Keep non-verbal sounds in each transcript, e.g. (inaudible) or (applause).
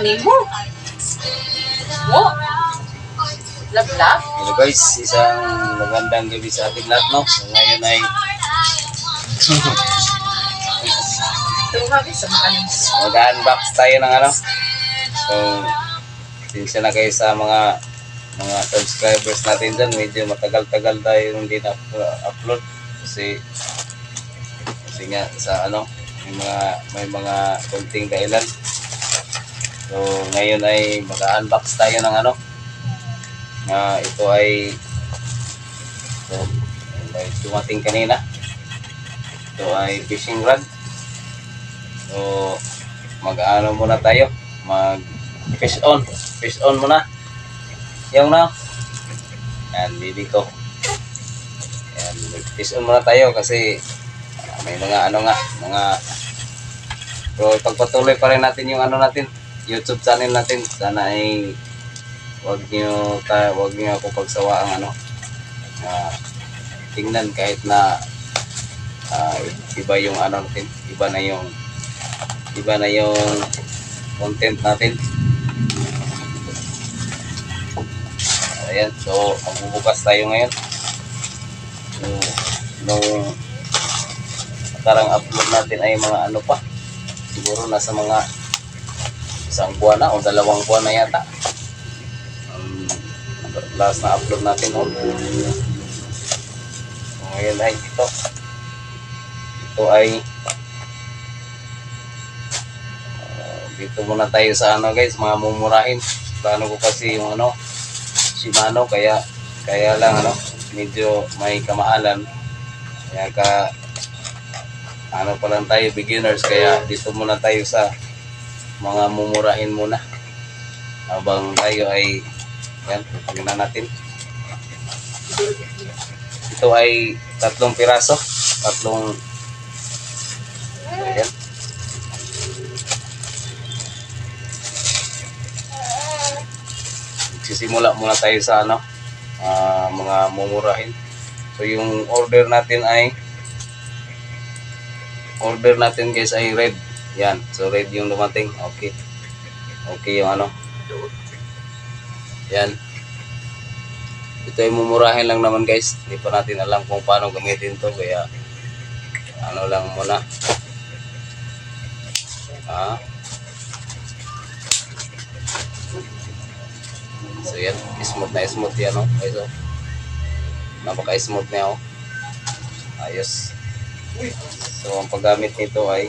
Nimo? Mo? Love love? Hello guys, isang magandang gabi sa ating lahat no. So, ngayon ay (laughs) mag-unbox tayo ng ano. So, sinsya na kayo sa mga mga subscribers natin dyan. Medyo matagal-tagal tayo hindi na-upload kasi kasi nga sa ano may mga may mga konting dahilan. So, ngayon ay mag-unbox tayo ng ano na ito ay ito, ay dumating kanina. Ito ay fishing rod. So, mag-ano muna tayo. Mag fish on. Fish on muna. Yung na. Yan, bibi ko. Yan, fish on muna tayo kasi ah, may mga ano nga, mga So, pagpatuloy pa rin natin yung ano natin, YouTube channel natin. Sana ay wag niyo ta, wag niyo ako pagsawa ang ano. ah, tingnan kahit na ah, iba yung ano natin, iba na yung iba na yung content natin. Ayan, so magbubukas tayo ngayon. So, nung nakarang upload natin ay mga ano pa, siguro nasa mga isang buwan na o dalawang buwan na yata. Um, last na upload natin no? So, ngayon ay ito. Ito ay uh, dito muna tayo sa ano guys, mga mumurahin. Plano ko kasi yung ano, Shimano kaya kaya lang ano, medyo may kamahalan. Kaya ka ano pa lang tayo beginners kaya dito muna tayo sa mga mumurahin muna. Habang tayo ay yan, tingnan natin. Ito ay tatlong piraso, tatlong ayan. Magsisimula muna tayo sa ano, ah, mga mumurahin. So yung order natin ay order natin guys ay red. Yan. So red yung dumating. Okay. Okay yung ano. Yan. Ito ay mumurahin lang naman guys. Hindi pa natin alam kung paano gamitin to kaya ano lang muna. Ah. So yan, smooth na smooth yan oh. Guys, oh. Napaka-smooth niya oh. Ayos. So ang paggamit nito ay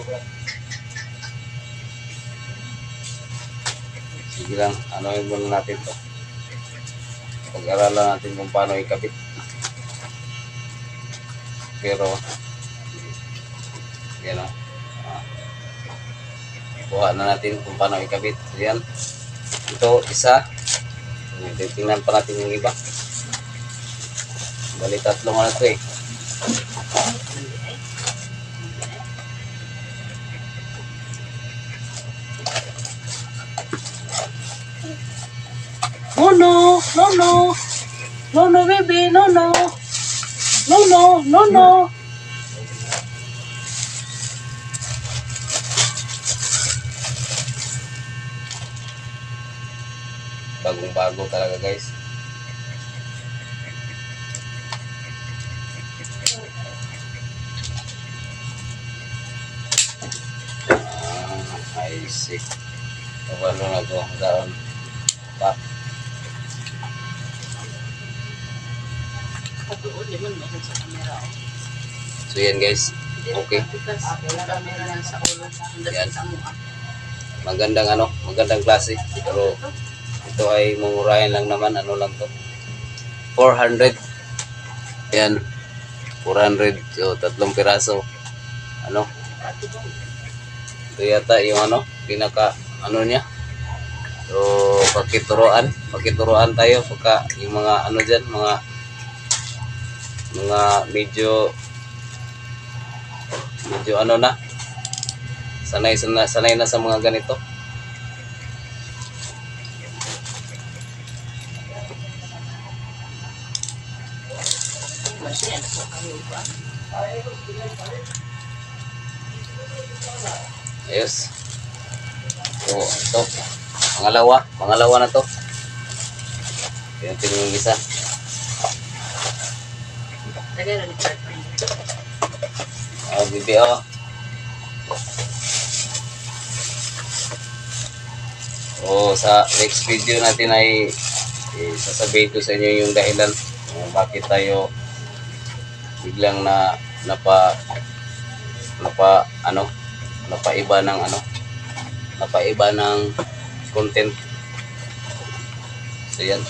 Sige lang, yung muna natin to. Pag-aralan natin kung paano ikabit. Pero, yan o. Ah. Kuha na natin kung paano ikabit. Yan. Ito, isa. Tingnan pa natin yung iba. Bali, tatlo nga ito eh. No, no, no. No, baby, no, no. No, no, no, no. Bagong bago talaga guys. Ah, I see. Pabalo na ko. Naman mo sa camera. oh. So yan guys. Okay. Because ang camera lang sa ulo. Ang Yan. Magandang ano, magandang klase. Pero ito ay mumurahin lang naman. Ano lang to? 400. Yan. 400. So, tatlong piraso. Ano? Ito yata yung ano, pinaka ano niya. So, pakituruan, pakituruan tayo pagka yung mga ano diyan, mga mga medyo medyo ano na sanay sanay, sanay na sa mga ganito. Ayos. So, ito. Pangalawa, pangalawa na to. Yan yung isa. Lagay na ni. Oh, bibi oh. Oh, sa next video natin ay eh, sasabihin ko sa inyo yung dahilan kung bakit tayo biglang na napa napa ano napaiba ng ano napaiba ng content so yan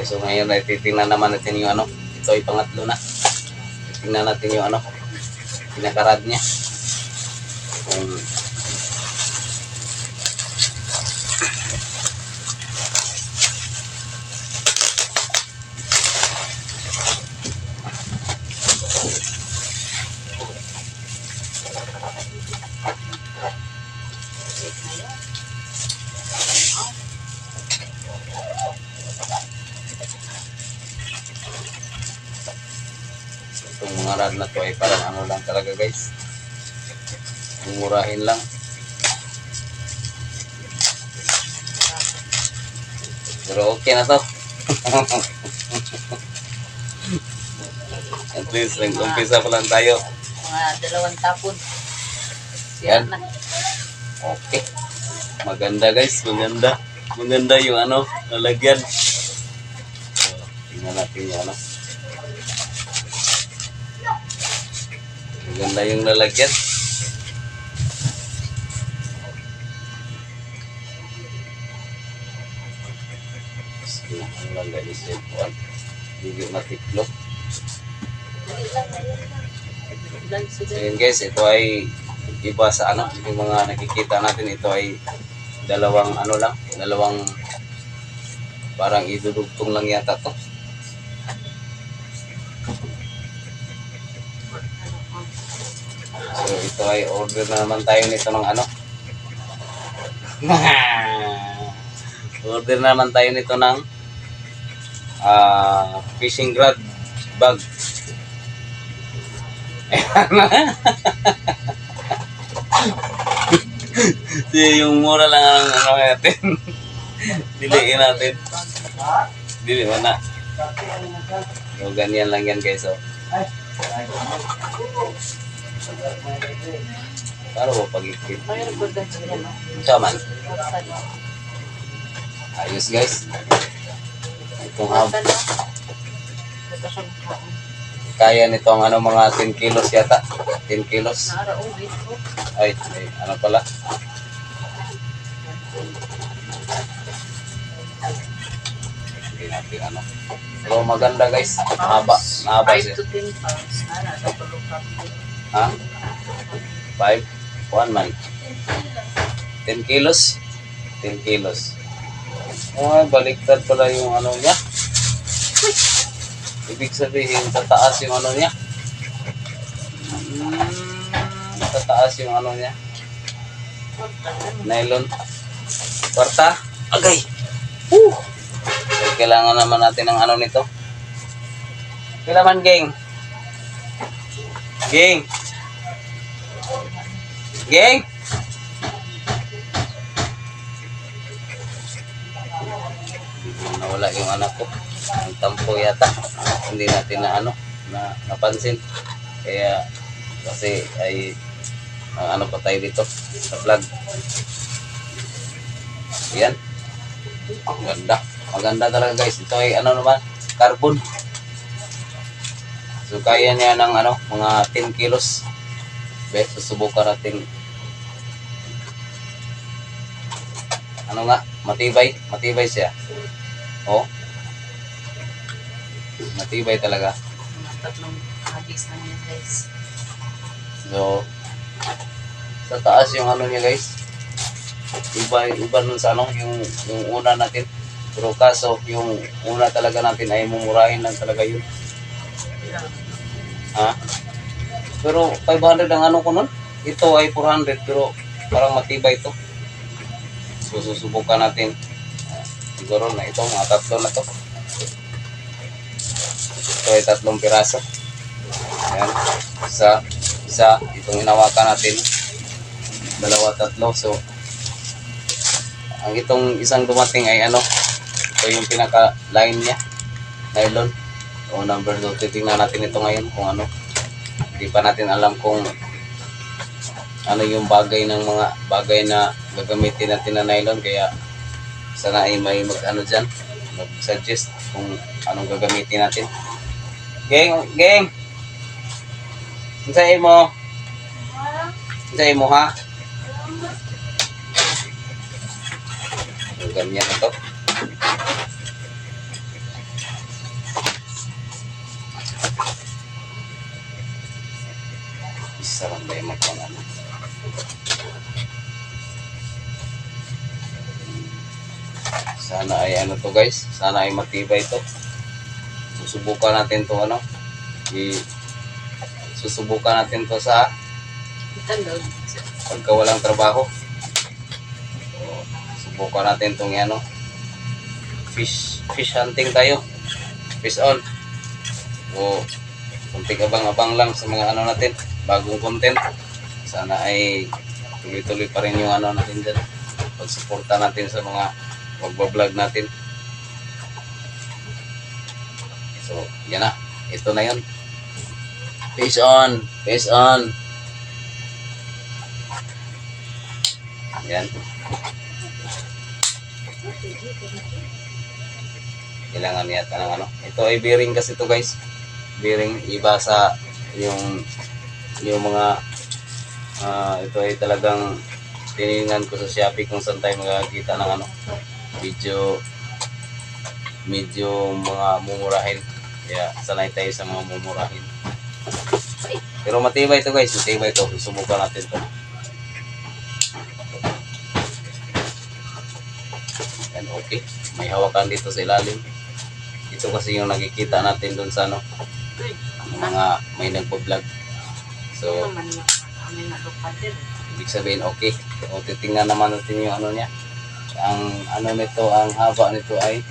Okay, so ngayon ay titingnan naman natin yung ano. Ito ay pangatlo na. Titingnan natin yung ano. Pinakarad niya. Talaga guys. Mumurahin lang. Pero okay na to. (laughs) At least, nag-umpisa pa lang tayo. Mga dalawang tapon. Yan. Okay. Maganda guys, maganda. Maganda yung ano, lalagyan. So, tingnan natin yung ano. Maganda yung lalagyan. Ang yung one. Hindi matiklop. So yun guys, ito ay iba sa ano, yung mga nakikita natin, ito ay dalawang ano lang, dalawang parang idudugtong lang yata to. So ito ay order na naman tayo nito ng ano. (laughs) order na naman tayo nito ng ah fishing rod bag. (laughs) Di, yung mura lang ang ano natin. (laughs) Diliin natin. Dili mo na. So, ganyan lang yan guys. So. Para mo no? Saman. Outside. Ayos guys. Itong hab. Ito. Kaya nito ang ano mga 10 kilos yata. 10 kilos. Oh, oh. Ay, ay ano pala. Hindi natin ano. Pero maganda guys. Mahaba. Mahaba 5 siya. to 10 pounds. Naara, sa tulog. Ha? 5? 1 man. 10 kilos? 10 kilos. Ay, baliktad pala yung ano niya. Ibig sabihin, tataas yung ano niya. Hmm, tataas yung ano niya. Nylon. Kwarta. Agay. Woo! So, kailangan naman natin ng ano nito. Kailangan, gang. Gang. Gang. Nawala yung anak ko. Ang tampo yata. Hindi natin na ano, na napansin. Kaya kasi ay ah, ano pa tayo dito sa vlog. Yan. Maganda. Maganda talaga guys. Ito ay ano naman, carbon. So kaya niya ng ano, mga 10 kilos. Be, susubukan natin. Ano nga, matibay, matibay siya. Oh. Matibay talaga. Tatlong hagis na niya, guys. So, sa taas yung ano niya guys. Iba, iba nun sa ano, yung, yung una natin. Pero kaso, yung una talaga natin ay mumurahin lang talaga yun. Ha? Pero 500 ang ano ko nun. Ito ay 400 pero parang matibay ito. So susubukan natin. Siguro na ito, mga tatlo na to. Ito ay tatlong piraso. Ayan. Isa, isa, itong inawakan natin. Dalawa, tatlo. So, ang itong isang dumating ay ano, ito yung pinaka-line niya. Nylon. O number 2. Titingnan natin ito ngayon kung ano. Hindi pa natin alam kung ano yung bagay ng mga bagay na gagamitin natin na nylon. Kaya sana ay may mag ano dyan, mag-suggest kung anong gagamitin natin. Geng, geng! Saan mo? Saan mo ha? Ganyan na to. Isa lang ba yung magpangano? Sana ay ano to guys, sana ay matibay to. Susubukan natin to ano. I susubukan natin to sa pagka walang trabaho. So, subukan natin tong ano. Fish fish hunting tayo. Fish on. So, kunting abang-abang lang sa mga ano natin, bagong content. Sana ay tuloy-tuloy pa rin yung ano natin dyan. Pagsuporta natin sa mga magbablog natin. So, yan na. Ito na yun. Face on. Face on. Yan. Kailangan yata ng ano. Ito ay bearing kasi to guys. Bearing iba sa yung yung mga ah, ito ay talagang tiningnan ko sa Shopee kung saan tayo magkakita ng ano medyo medyo mga mumurahin. Kaya sanay tayo sa mga mumurahin. Pero matibay ito guys. Matibay ito susubukan natin to. Yan okay. May hawakan dito sa ilalim. Ito kasi yung nakikita natin dun sa ano mga may nagpo-vlog so ibig sabihin okay. O titingnan naman natin yung ano niya ang ano nito ang haba nito ay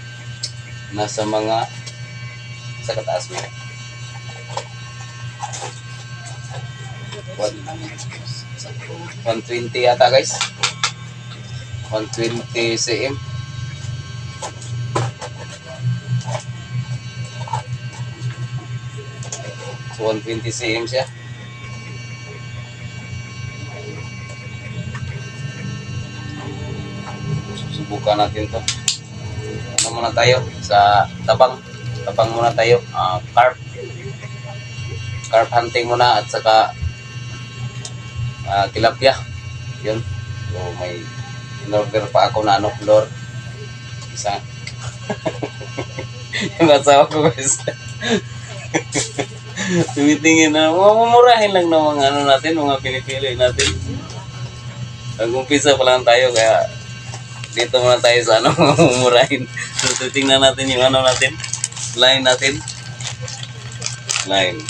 nasa mga sa kataas mo. One- 120 yata guys. 120 cm so 120 cm siya susubukan natin to. Ano muna tayo? Sa tabang. Tabang muna tayo. Ah carp. Carp hunting muna at saka ah, tilapia. Yun. So may in-order pa ako na ano floor. Isa. (laughs) Yung asawa ko guys. (laughs) Tumitingin na mamumurahin lang ng mga ano natin mga pinipili natin. Nag-umpisa pa lang tayo kaya dito muna tayo sa ano, (laughs) mumurahin. So, titingnan natin yung ano natin, line natin. Line.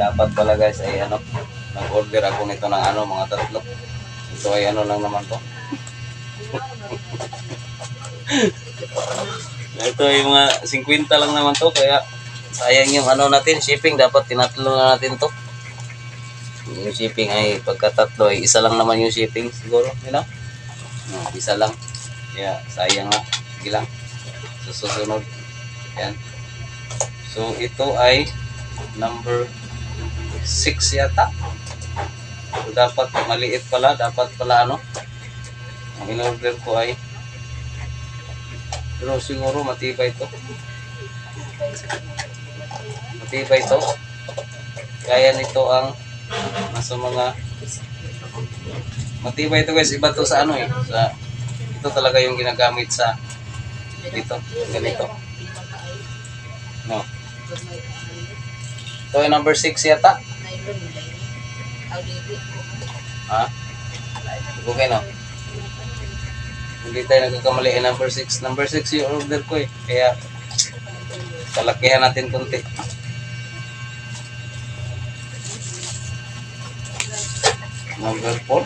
Dapat pala guys ay ano, nag-order ako nito ng ano, mga tatlo. Ito ay ano lang naman to. (laughs) Ito ay mga 50 lang naman to, kaya sayang yung ano natin, shipping, dapat tinatlo na natin to. Yung shipping ay pagkatatlo ay isa lang naman yung shipping siguro, you know? No, isa lang. Kaya sayang nga. Sige lang. Susunod. Yan. So ito ay number 6 yata. So, dapat maliit pala, dapat pala ano. Ang in-order ko ay pero siguro matibay ito. Matibay ito. Kaya nito ang nasa mga matibay ito guys. Iba to sa ano eh. Sa, ito talaga yung ginagamit sa dito. Ganito. No. Ito ay number 6 yata. Ha? Okay no? Hindi tayo nagkakamali eh, number 6. Number 6 yung order ko eh. Kaya kalakihan natin konti. Number 4.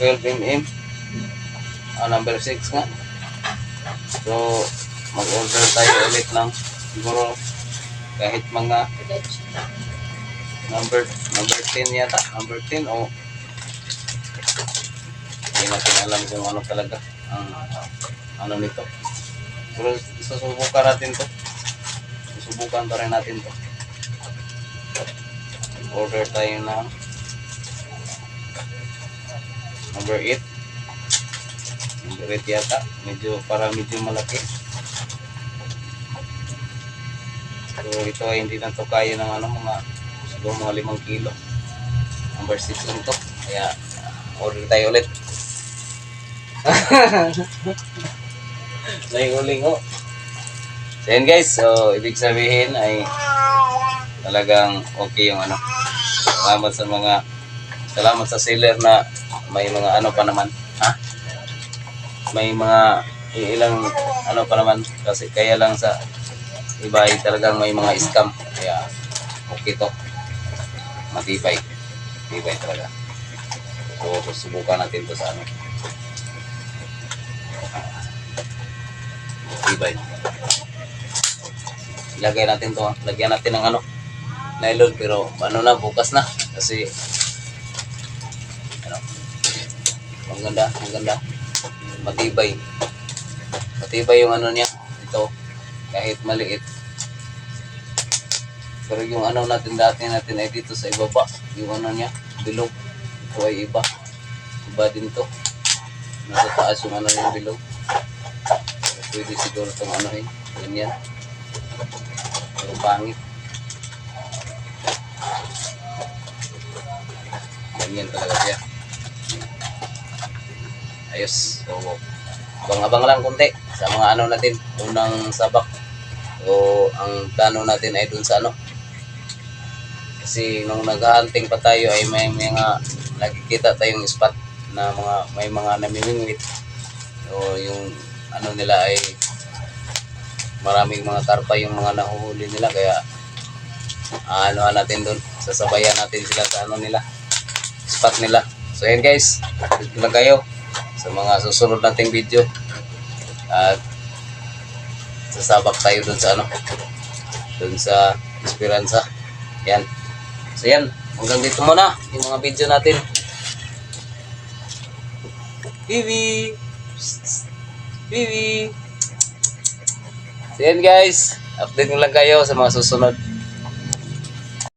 Twelve mm. Ah, number 6 nga. So, mag-order tayo ulit ng siguro kahit mga number number 10 yata. Number 10 o hindi natin alam kung ano talaga ang ano nito. Pero susubukan natin to. Susubukan pa rin natin to. Order tayo ng number 8. Number 8 yata. Medyo para medyo malaki. So ito ay hindi na to kaya ng ano mga siguro mga 5 kilo. Number 6 lang to. Kaya order tayo ulit. (laughs) Lingo-lingo. So yun guys, so ibig sabihin ay talagang okay yung ano. Salamat sa mga salamat sa seller na may mga ano pa naman. Ha? May mga ilang ano pa naman kasi kaya lang sa iba ay talagang may mga scam. Kaya okay to. Matibay. Matibay talaga. So susubukan natin to sa ano. Matibay. Ilagay natin to. ah. Lagyan natin ng ano nylon pero ano na bukas na. Kasi ano ang ganda ang ganda. Matibay. Matibay yung ano niya ito. Kahit maliit. Pero yung ano natin dati natin ay dito sa ibaba yung ano niya bilog. Ito ay iba. Iba din to. Nasa taas yung ano yung bilog. Pwede siguro itong ano yun ganyan pero pangit. Ganyan talaga siya. Ayos. So abang-abang lang konti sa mga ano natin unang sabak. So ang plano natin ay dun sa ano. Kasi nung naghahunting pa tayo ay may mga nakikita tayong spot na mga may mga namimingwit. So yung ano nila ay maraming mga karpa yung mga nahuhuli nila kaya ano natin doon sasabayan natin sila sa ano nila spot nila. So yun guys dito lang kayo sa mga susunod nating video. At sasabak tayo doon sa ano doon sa Esperanza. Yan so yan hanggang dito muna yung mga video natin. Bibi Bibi so yan guys. Update ko lang kayo sa mga susunod